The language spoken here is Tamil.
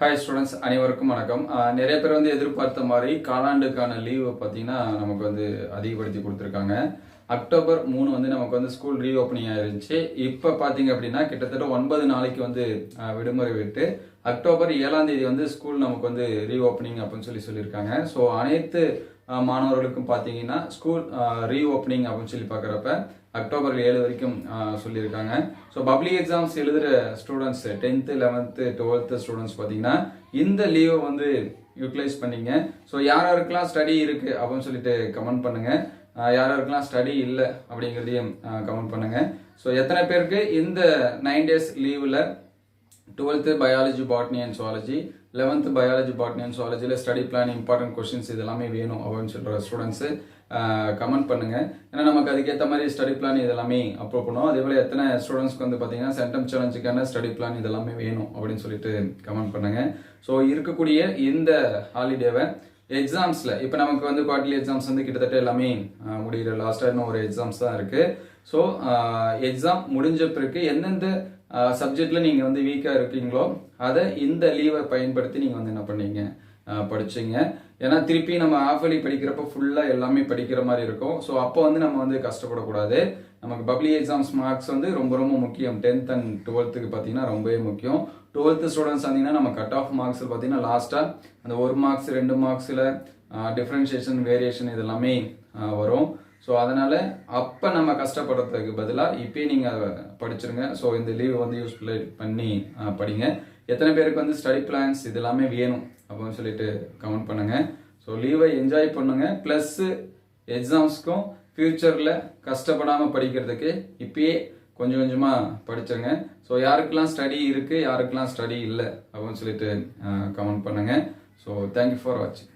ஹாய் ஸ்டூடெண்ட்ஸ் அனைவருக்கும் வணக்கம். நிறைய பேர் வந்து எதிர்பார்த்த மாதிரி காலாண்டுக்கான லீவை பார்த்தீங்கன்னா நமக்கு வந்து அதிகப்படுத்தி கொடுத்துருக்காங்க. அக்டோபர் மூணு வந்து நமக்கு வந்து ஸ்கூல் ரீஓப்பனிங் ஆயிருந்துச்சு. இப்போ பார்த்தீங்க அப்படின்னா கிட்டத்தட்ட ஒன்பது நாளைக்கு வந்து விடுமுறை விட்டு அக்டோபர் ஏழாம் தேதி வந்து ஸ்கூல் நமக்கு வந்து ரீஓப்பனிங் அப்படின்னு சொல்லி சொல்லியிருக்காங்க. ஸோ அனைத்து மாணவர்களுக்கும் பார்த்தீங்கன்னா ஸ்கூல் ரீஓப்பனிங் அப்படின்னு சொல்லி பார்க்குறப்ப அக்டோபர் ஏழு வரைக்கும் சொல்லியிருக்காங்க. ஸோ பப்ளிக் எக்ஸாம்ஸ் எழுதுகிற students tenth eleventh twelfth students பார்த்தீங்கன்னா இந்த லீவை வந்து யூட்டிலைஸ் பண்ணிங்க. ஸோ யார் யாருக்கெல்லாம் ஸ்டடி இருக்குது அப்படின்னு சொல்லிட்டு கமெண்ட் பண்ணுங்கள் யார் யாருக்கெல்லாம் ஸ்டடி இல்லை அப்படிங்கிறதையும் கமெண்ட் பண்ணுங்க. ஸோ எத்தனை பேருக்கு இந்த நைன் டேஸ் லீவில் twelfth biology botany and zoology eleventh biology botany and சுவாலஜியில் study plan important questions இது எல்லாமே வேணும் அப்படின்னு சொல்கிற ஸ்டூடெண்ட்ஸு கமெண்ட் பண்ணுங்க. ஏன்னா நமக்கு அதுக்கேற்ற மாதிரி ஸ்டடி பிளான் இதெல்லாமே அப்ரூவ் பண்ணுவோம் அதே போல் எத்தனை ஸ்டூடெண்ட்ஸ்க்கு வந்து பார்த்தீங்கன்னா சென்டம் சேலஞ்சுக்கான ஸ்டடி பிளான் இதெல்லாமே வேணும் அப்படின்னு சொல்லிட்டு கமெண்ட் பண்ணுங்கள் ஸோ இருக்கக்கூடிய இந்த ஹாலிடேவை எக்ஸாம்ஸில் இப்போ நமக்கு வந்து குவார்டர்லி எக்ஸாம்ஸ் வந்து கிட்டத்தட்ட எல்லாமே ஆஹ், முடிகிற லாஸ்ட்டாக இன்னும் ஒரு எக்ஸாம்ஸ் தான் இருக்குது ஸோ எக்ஸாம் முடிஞ்ச பிறகு எந்தெந்த சப்ஜெக்டில் நீங்கள் வந்து வீக்காக இருக்கீங்களோ அதை இந்த லீவை பயன்படுத்தி நீங்கள் வந்து என்ன பண்ணீங்க? படிச்சிங்க. ஏன்னா திருப்பி நம்ம ஆஃபலி படிக்கிறப்ப ஃபுல்லாக எல்லாமே படிக்கிற மாதிரி இருக்கும். ஸோ அப்போ வந்து நம்ம வந்து கஷ்டப்படக்கூடாது. நமக்கு பப்ளிக் எக்ஸாம்ஸ் மார்க்ஸ் வந்து ரொம்ப ரொம்ப முக்கியம். டென்த் அண்ட் டுவெல்த்துக்கு பார்த்தீங்கன்னா ரொம்பவே முக்கியம். டுவெல்த்து ஸ்டூடெண்ட்ஸ் வந்தீங்கன்னா நம்ம கட் ஆஃப் மார்க்ஸ் பார்த்தீங்கன்னா லாஸ்ட்டாக அந்த ஒரு மார்க்ஸ் ரெண்டு மார்க்ஸில் டிஃப்ரென்ஷியேஷன் வேரியேஷன் இதெல்லாமே வரும். ஸோ அதனால் அப்போ நம்ம கஷ்டப்படுறதுக்கு பதிலாக இப்போயே நீங்கள் அதை படிச்சிருங்க. ஸோ இந்த லீவ் வந்து யூஸ்ஃபுல் பண்ணி படிங்க. எத்தனை பேருக்கு வந்து ஸ்டடி பிளான்ஸ் இது எல்லாமே வேணும் அப்படின்னு சொல்லிட்டு கமெண்ட் பண்ணுங்க. ஸோ லீவை என்ஜாய் பண்ணுங்க. ப்ளஸ்ஸு எக்ஸாம்ஸ்க்கும் ஃப்யூச்சரில் கஷ்டப்படாமல் படிக்கிறதுக்கு இப்பயே கொஞ்சம் கொஞ்சமாக படிச்சுங்க ஸோ யாருக்கெல்லாம் ஸ்டடி இருக்குது யாருக்கெல்லாம் ஸ்டடி இல்லை அப்படின்னு சொல்லிட்டு கமெண்ட் பண்ணுங்கள் ஸோ தேங்க்யூ ஃபார் வாட்சிங்